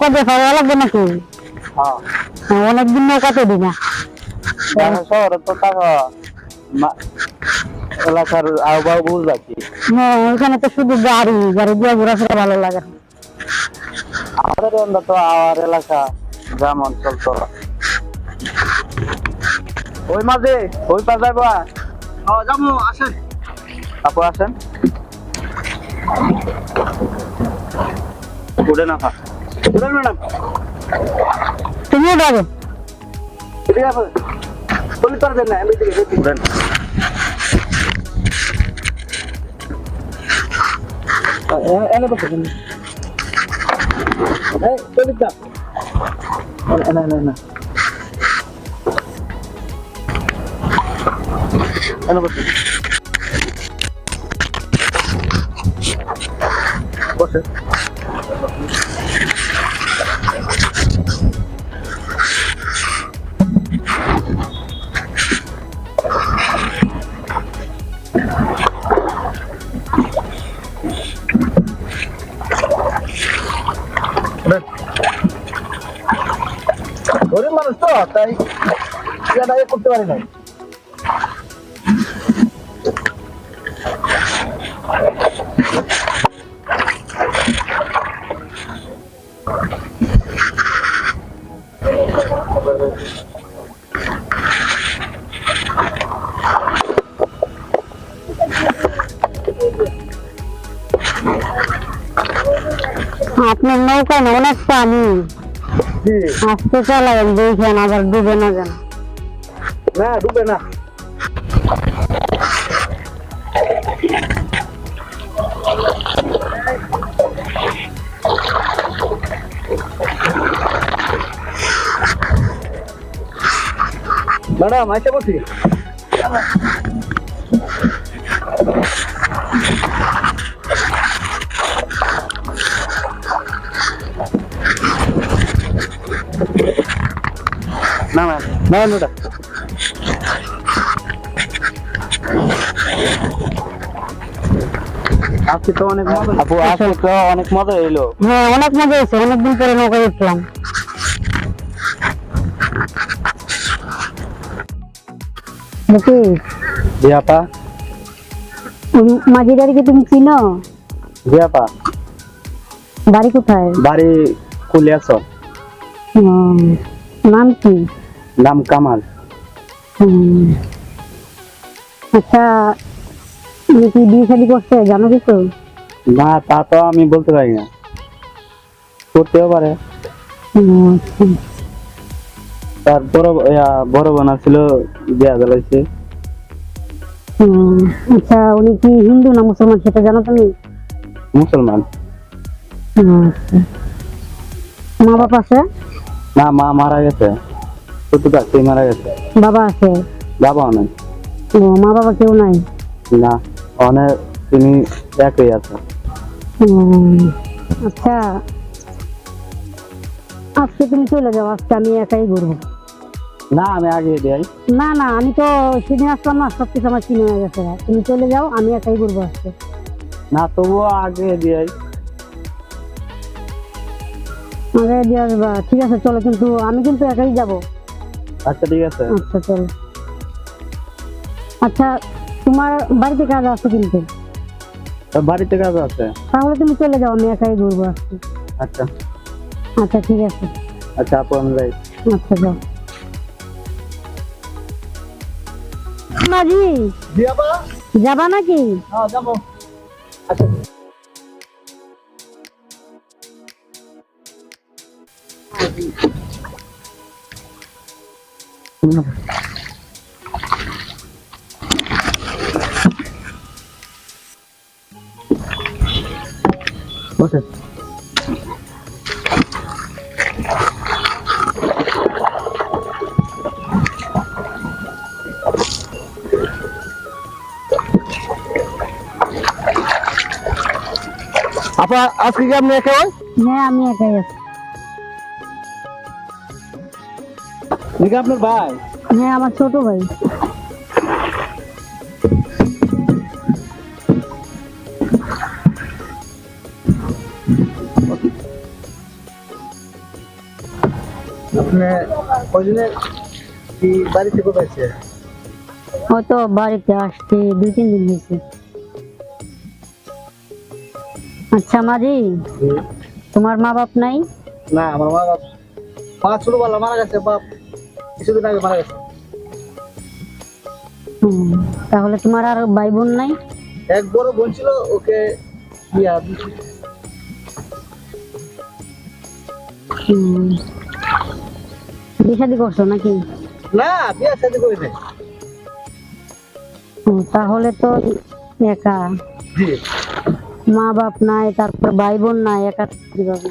নৌকা দেখা লাগবে নাকি হ্যাঁ। হ্যাঁ, অনেকদিন নৌকা তো দিনা ঢাকা শহরে তো এলাকার আবহাওয়া বুঝবা কি? ওখানে তো শুধু গাড়ি গাড়ি দিয়ে ঘোরাফেরা ভালো লাগে। আমাদের এলাকা তো আমার এলাকা গ্রাম অঞ্চল তো। ওই মাঝে ওই পা যাব যাব আসেন। আপু আসেন। উঠে না খা উঠেন ম্যাডাম তুমিও যাবে ঠিক আছে বলি পারবেন না আমি দিকে উঠেন এনে বসে এই তাই এটা ইয়ে করতে পারি না আপনার নৌকা না অনেক পানি জি আস্তে চালাবেন দেখেন আবার ডুবে না যেন। না ডুবে না। ম্যাডাম আইসা বসি। না ম্যাম না তো অনেক মজা আপু আজকে তো অনেক মজা হ্যাঁ অনেক মজা হয়েছে অনেকদিন পরে নৌকায় উঠলাম দেখি জি আপা। মাঝিদারি কি তুমি চিনো? জি আপা। বাড়ি কোথায়? বাড়ি হুম, নাম কি? নাম কামাল। আচ্ছা তুমি কি বিয়ে শাদি করছে জানো কিছু? না তা তো আমি বলতে পারি না। করতেও পারে। আচ্ছা। তার বড় বড় বোনা ছিল বিয়া জ্বালাইছে। আচ্ছা উনি কি হিন্দু না মুসলমান সেটা জানো তুমি? মুসলমান। আচ্ছা। মা বাবা আছে? না মা মারা গেছে। ছোট থাকতে মারা গেছে। বাবা আছে? বাবা অনেক মা বাবা কেউ নাই? না অনেক তিনি একই আছে। আচ্ছা। আজকে তুমি চলে যাও আজকে আমি একাই ঘুরবো। না আমি আগে না না আমি তো সেদিন আসলাম না সব কিছু আমার চিনে হয়ে গেছে। তুমি চলে যাও আমি একাই ঘুরবো আজকে। না তবুও আগে দিয়াই আগে দিয়ে আসবা। ঠিক আছে চলো কিন্তু আমি কিন্তু একাই যাব। আচ্ছা ঠিক আছে। আচ্ছা চলো। আচ্ছা তোমার বাড়িতে কাজ আছে কিন্তু? বাড়িতে কাজ আছে। তাহলে তুমি চলে যাও আমি একাই ঘুরবো আজকে। আচ্ছা। আচ্ছা ঠিক আছে। আচ্ছা আপু আমি যাই। আচ্ছা যাও। মাঝি যাবা নাকি? হ্যাঁ যাব। আচ্ছা। বসে আপা আজকে কি আপনি একা হ্যাঁ আমি একাই আছি নাকি আপনার ভাই? হ্যাঁ আমার ছোট ভাই। আপনি কয়দিনে কি বাড়ি থেকে হয়তো বাড়িতে আসতে দুই তিন দিন হয়েছে। আচ্ছা মাঝি তোমার মা বাপ নাই? না আমার মা বাপ মা ছোটবেলা মারা গেছে বাপ কিছুদিন আগে মারা গেছে। তাহলে তোমার আর ভাই বোন নাই? এক বড় বোন ছিল ওকে বিয়া বিয়ে শাদী করছ নাকি? না বিয়া শাদি করি নাই। তাহলে তো একা। মা বাপ নাই তারপর ভাই বোন নাই একা কীভাবে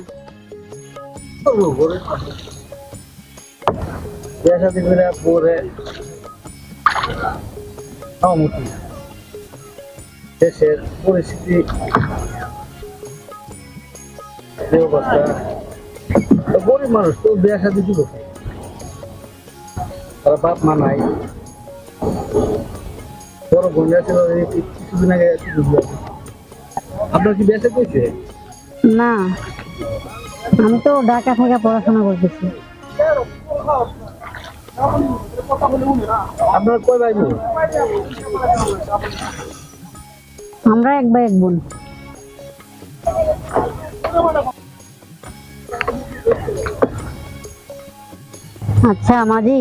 বিয়া শাদি করে পরে মুখি দেশের পরিস্থিতি অবস্থা গরিব মানুষ তো বিয়া শাদি কি করবে তারা বাপ মা নাই বড় বোনরা ছিল কিছুদিন আগে। আপনার কি বিয়া হয়েছে না আমি তো ঢাকা থেকে পড়াশোনা করতেছি আপনার কয় ভাই বোন? আমরা এক ভাই এক বোন। আচ্ছা মাঝি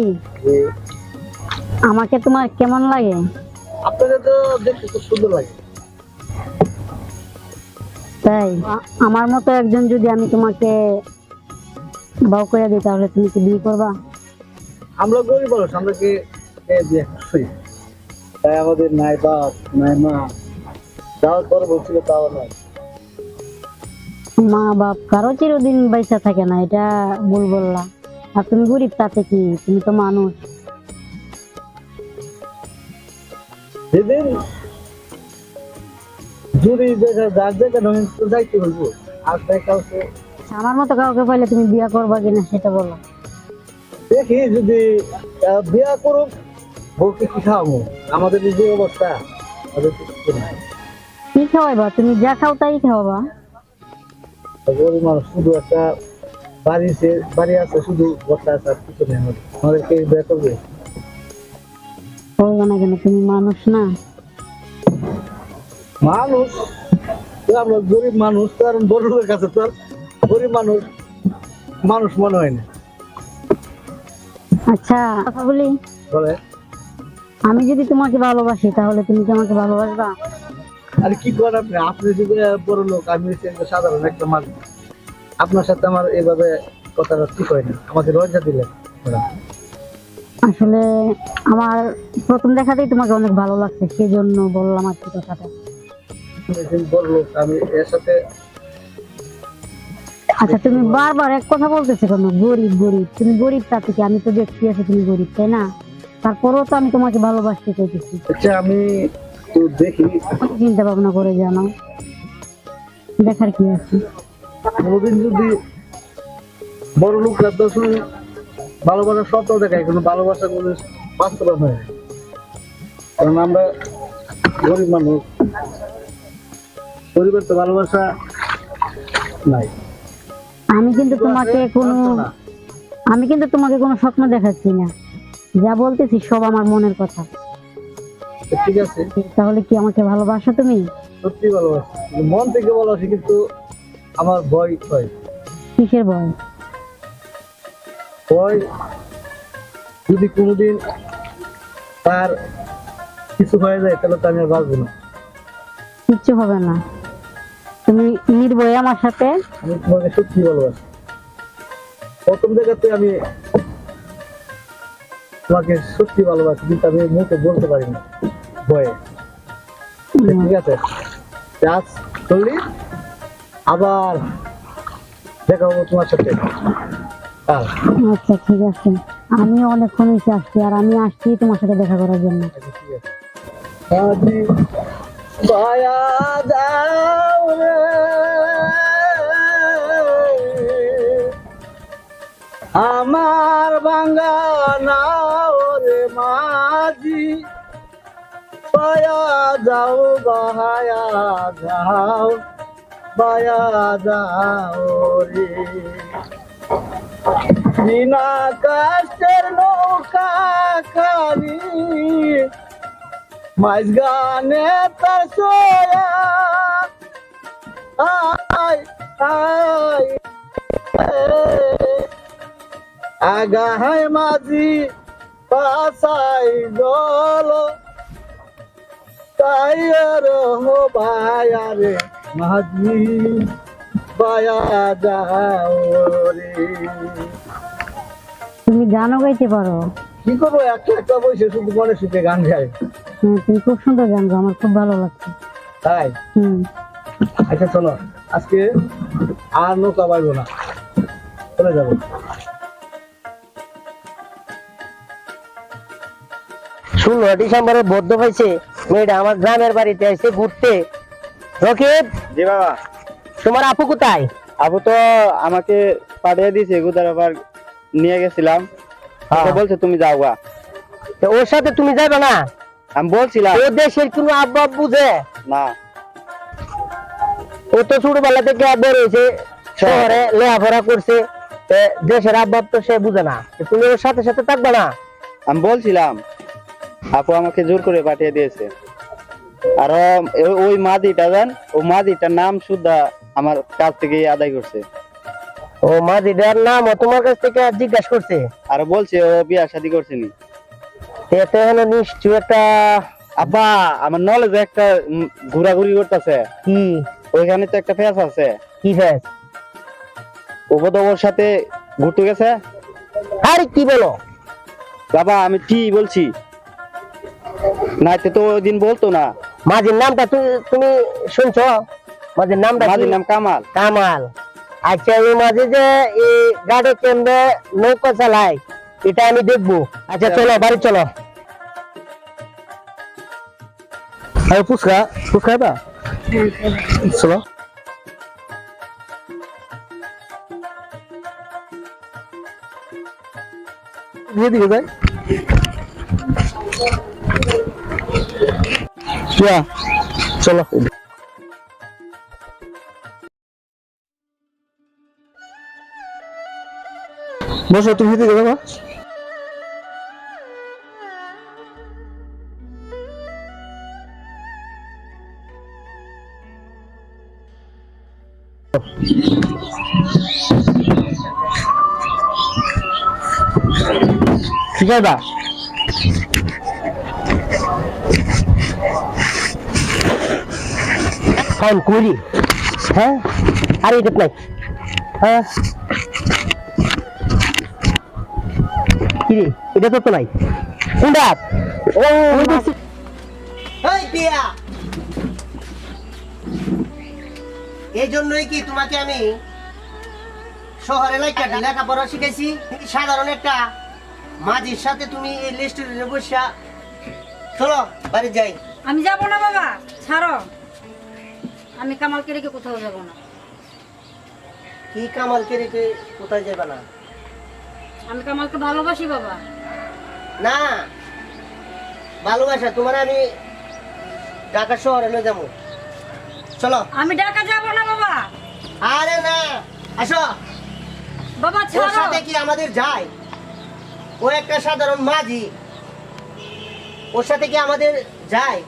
আমাকে তোমার কেমন লাগে? আপনাদের তো দেখতে খুব সুন্দর লাগে। তাই আমার মতো একজন যদি আমি তোমাকে বাউ করে দিই তাহলে তুমি কি বিয়ে করবা? আমরা গরিব মানুষ আমরা কি বিয়ে করছি তাই আমাদের নাই বাপ নাই মা যাওয়ার পর বলছিল তাও নাই। মা বাপ কারও চিরদিন বাইসা থাকে না এটা ভুল বললা আর তুমি গরিব তাতে কি? তুমি তো মানুষ। যেদিন জুড়ি দেখা যার জায়গা নয় তো যাইতে বলব। আর কাউকে আমার মতো কাউকে পাইলে তুমি বিয়ে করবা কিনা সেটা বলো। দেখি যদি বিয়া করুক বউকে কি খাওয়াবো? আমাদের যে অবস্থা। কি খাওয়াইবা? তুমি যা খাও তাই খাওয়াবা গরিব মানুষ শুধু একটা বাড়িতে বাড়ি আছে শুধু আছে আর কিছু নেই আমাদের। আমাদেরকে বিয়ে করবে? করব না কেন তুমি মানুষ না। মানুষ? তো আমরা গরিব মানুষ তো আর বড় লোকের কাছে তো আর গরিব মানুষ মানুষ মনে হয় না। আচ্ছা কথা বলি? বলে। আমি যদি তোমাকে ভালোবাসি তাহলে তুমি কি আমাকে ভালোবাসবা? আর কি করেন আপনি? আপনি যদি বড় লোক আমি সাধারণ একটা মানুষ। আপনার সাথে আমার এভাবে কথাটা ঠিক হয় না। আমাকে লজ্জা দিলেন। আসলে আমার প্রথম দেখাতেই তোমাকে অনেক ভালো লাগছে সেই জন্য বললাম আর কি কথাটা। বড় লোক আমি এর সাথে আচ্ছা তুমি বারবার এক কথা বলতেছো কেন? গরিব গরিব। তুমি গরিব তাতে কি? আমি তো দেখছি আছে তুমি গরিব তাই না? তারপরেও তো আমি তোমাকে ভালোবাসতে চাইতেছি। আচ্ছা আমি তো দেখি। চিন্তা ভাবনা করে জানো। দেখার কি আছে? কোনোদিন যদি বড় লোকরা তো শুধু ভালোবাসার স্বপ্ন দেখায় কিন্তু ভালোবাসা কোনো বাস্তবায়ন হয় কারণ আমরা গরিব মানুষ। পরিবার তো ভালোবাসা নাই। আমি কিন্তু তোমাকে কোনো আমি কিন্তু তোমাকে কোনো স্বপ্ন দেখাচ্ছি না। যা বলতেছি সব আমার মনের কথা। ঠিক আছে। তাহলে কি আমাকে ভালোবাসো তুমি? সত্যি ভালোবাসি। মন থেকে ভালোবাসি কিন্তু আমার ভয় হয়। কিসের ভয়? ভয় যদি কোনোদিন তার কিছু হয়ে যায় তাহলে তো আমি আর বাঁচবো না। কিচ্ছু হবে না। তুমি নির্ভয়ে আমার সাথে? আমি তোমাকে সত্যি ভালোবাসি। প্রথম জায়গাতে আমি তোমাকে সত্যি ভালোবাসি কিন্তু আমি মুখে বলতে পারি না ভয়ে ঠিক আছে? করলি আবার দেখা হব তোমার সাথে। আচ্ছা ঠিক আছে। আমি অনেকক্ষণ এসে আসছি আর আমি আসছি তোমার সাথে দেখা করার জন্য। ঠিক আছে আমার বাঙ্গা নাও রে মাঝি, পায়া যাও, বাহায়া যাও বায়া যাও রে। বিনা কাষ্টের নৌকা খালি মাইজ গানে তার সোয়া আগাহায় মাঝি পাশাই গল। তাই আর হো ভায়ারে মাঝি বায়া যাও রে। তুমি গানও গাইতে পারো। কি করব? একটা একটা বসে শুধু মনে সুখে গান গাই তুমি খুব সুন্দর গান গাও আমার খুব ভালো লাগছে। তাই? হুম। আচ্ছা চলো আজকে আর নৌকা পাইবো না। চলে যাব। ষোলো ডিসেম্বরে বদ্ধ হয়েছে। মেয়েটা আমার গ্রামের বাড়িতে এসে ঘুরতে। রকিব জি বাবা। তোমার আপু কোথায়? আপু তো আমাকে পাঠিয়ে দিয়েছে গুদার আবার নিয়ে গেছিলাম। হ্যাঁ। বলছে তুমি যাও গা ওর সাথে তুমি যাবে না? আমি বলছিলাম। ও দেশের কোনো আব্বা বুঝে না। ও তো ছোটবেলা থেকে বড় হয়েছে শহরে লেখাপড়া করছে দেশের আব্বাব তো সে বুঝে না। তুমি ওর সাথে সাথে থাকবে না? আমি বলছিলাম আপু আমাকে জোর করে পাঠিয়ে দিয়েছে। আর ওই মাদিটা জান ও মাদিটার নাম সুদ্ধা আমার কাছ থেকে আদায় করছে। ও মাঝিটার নাম ও তোমার কাছ থেকে জিজ্ঞাসা করছে? আর বলছে ও বিয়া শাদি করছেনি। এতে হলো নিশ্চয় একটা আব্বা আমার নলেজে একটা ঘোরাঘুরি করতেছে। কি ওইখানে তো একটা ফেস আছে। কি বোধ ওর সাথে ঘুরতে গেছে? আরে কি বলো? বাবা আমি কি বলছি। নাইতে তো ওই দিন বলতো না। মাঝির নামটা তুমি শুনছো? মাঝির নামটা কি? মাদির নাম কামাল। কামাল। আচ্ছা এই মাঝে যে এই গাড়ি কেন্দ্রে নৌকা চালায় এটা আমি দেখব। আচ্ছা চলো বাড়ি চলো। ফুচকা ফুচকা চলো এদিকে যাই কিয়া চলো বসো তুমি এদিকে যাব ঠিক আছে ফাইন করি হ্যাঁ? আর এটা নাই। হ্যাঁ? কিরে এটা তো তো নাই। কোনটা? ও ওই পিয়া। এই জন্যই কি তোমাকে আমি শহরে লাইকা লেখাপড়া শিখেছি সাধারণ একটা মাঝির সাথে তুমি এই রেস্টুরেন্টে বসা চলো বাড়ি যাই। আমি যাব না বাবা ছাড়ো। আমি কামালকে রেখে কোথাও যাব না। কি কামালকে রেখে কোথায় যাবে না? আমি কামালকে ভালোবাসি বাবা। না ভালোবাসা তোমার আমি ঢাকা শহরে নিয়ে যাব। চলো। আমি ঢাকা যাব না বাবা। আরে না আসো। বাবা ওর ছাড়ো। সাথে কি আমাদের যায়? ও একটা সাধারণ মাঝি। ওর সাথে কি আমাদের যায়?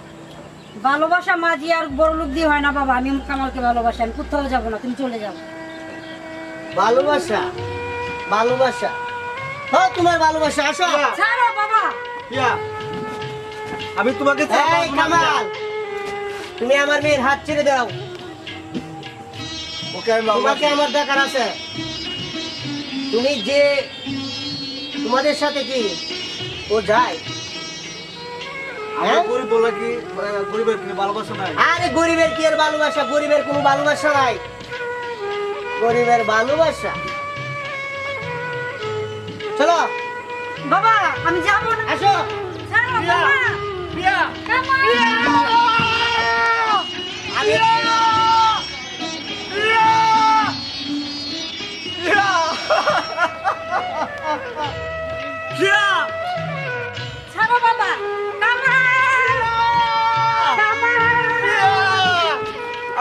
ভালোবাসা মাঝি আর বড় লোক দিয়ে হয় না বাবা। আমি কামালকে ভালোবাসি আমি কোথাও যাব না তুমি চলে যাও। ভালোবাসা? ভালোবাসা? হ্যাঁ তোমার ভালোবাসা আসো। ছাড়ো বাবা। আমি তোমাকে এই কামাল। তুমি আমার মেয়ের হাত ছেড়ে দাও। ওকে আমি তোমাকে আমার দেখার আছে। তুমি যে তোমাদের সাথে কি ও যায়। হ্যাঁ? গরিব বলে কি মানে গরিবের কি ভালোবাসা নাই? আরে গরিবের কি আর ভালোবাসা? গরিবের কোনো ভালোবাসা নাই। গরিবের ভালোবাসা? চলো। বাবা আমি যাব না। আসো!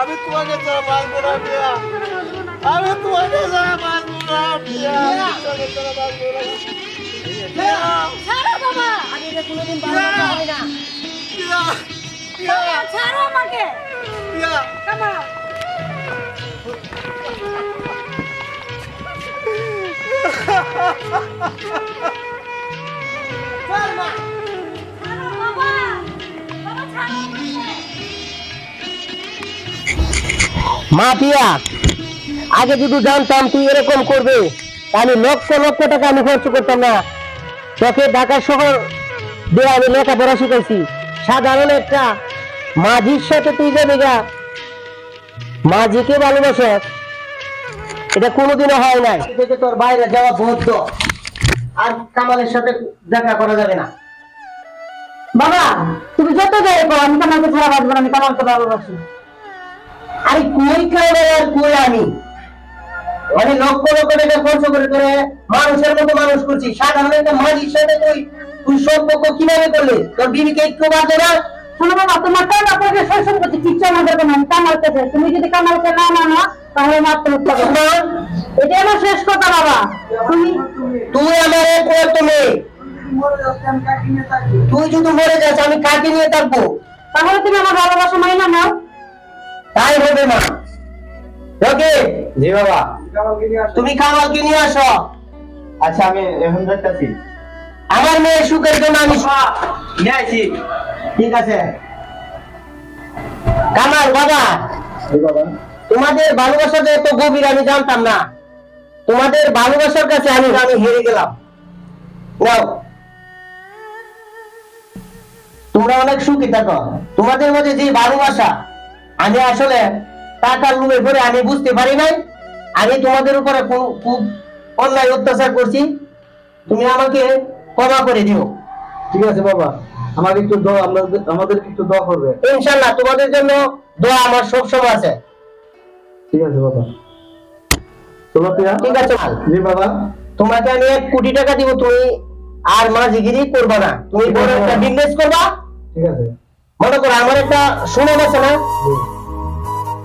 আমি তোমাকে ছাড়া বাঁচবো না ছাড়ো আমি তোমাকে ছাড়া না আমি চলে চলে না। ছাড়ো বাবা। আমি এটা কোনোদিন ভালোবাসা হয় না ছাড়ো আমাকে। বাবা মা পিয়া আগে যদি জানতাম তুই এরকম করবে আমি লক্ষ লক্ষ টাকা আমি খরচ করতাম না। তোকে ঢাকা শহর দিয়ে আমি লেখাপড়া শিখেছি সাধারণ একটা মাঝির সাথে তুই যাবি গা? মাঝিকে ভালোবাসে? এটা কোনোদিনও হয় নাই। থেকে তোর বাইরে যাওয়া বদ্ধ আর কামালের সাথে দেখা করা যাবে না। বাবা তুমি যত যাই করো আমি কামালকে ছাড়া বাঁচবো আমি কামালকে ভালোবাসি। আরে কই খাবে আর কই আমি? আমি লক্ষ লক্ষ টাকা খরচ করে করে মানুষের মতো মানুষ করছি। সাধারণ একটা মাঝির সাথে তুই তুই সম্পর্ক কীভাবে করলে? তোর বিবিকে একটু বাদ না। শোনো বাবা তোমার তো আপনাকে শৈশব করতে কিচ্ছু আমাদের কোনো তুমি যদি কামালকে না মানো তাহলে হতে হবে। এটা আমার শেষ কথা বাবা। তুমি তুই আমার এক তো মেয়ে। তুই যদি মরে যাস আমি কাকে নিয়ে থাকব? তাহলে তুমি আমার ভালোবাসা মাইনা নাও। তাই হবে না ওকে? জি বাবা। তুমি কামালকে নিয়ে আসো। আচ্ছা আমি এখন যাইতাছি আমার মেয়ের সুখের জন্য আমি সব নিয়ে আইছি। ঠিক আছে। কামাল বাবা। তোমাদের ভালোবাসা যে এত গভীর আমি জানতাম না। তোমাদের ভালোবাসার কাছে আমি আমি হেরে গেলাম। নাও। তোমরা অনেক সুখী থাকো। তোমাদের মধ্যে যে ভালোবাসা আমি আসলে টাকার লোভে পড়ে আমি বুঝতে পারি নাই। আমি তোমাদের উপরে খুব- খুব অন্যায় অত্যাচার করছি। তুমি আমাকে ক্ষমা করে দিও। ঠিক আছে বাবা আমাকে একটু দোয়া আমাদের আমাদের একটু দোয়া করবে। ইনশাল্লাহ তোমাদের জন্য দোয়া আমার সব সময় আছে। ঠিক আছে বাবা। ঠিক আছে। জি বাবা। তোমাকে আমি এক কোটি টাকা দিব তুমি আর মাঝিগিরি করবা না। তুমি বড় একটা বিজনেস করবা। ঠিক আছে। মনে করো আমার একটা সুনাম আছে না?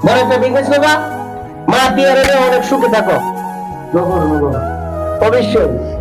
বড় একটা বিজনেস করবা। মা পিয়ারে অনেক সুখে থাকো। অবশ্যই।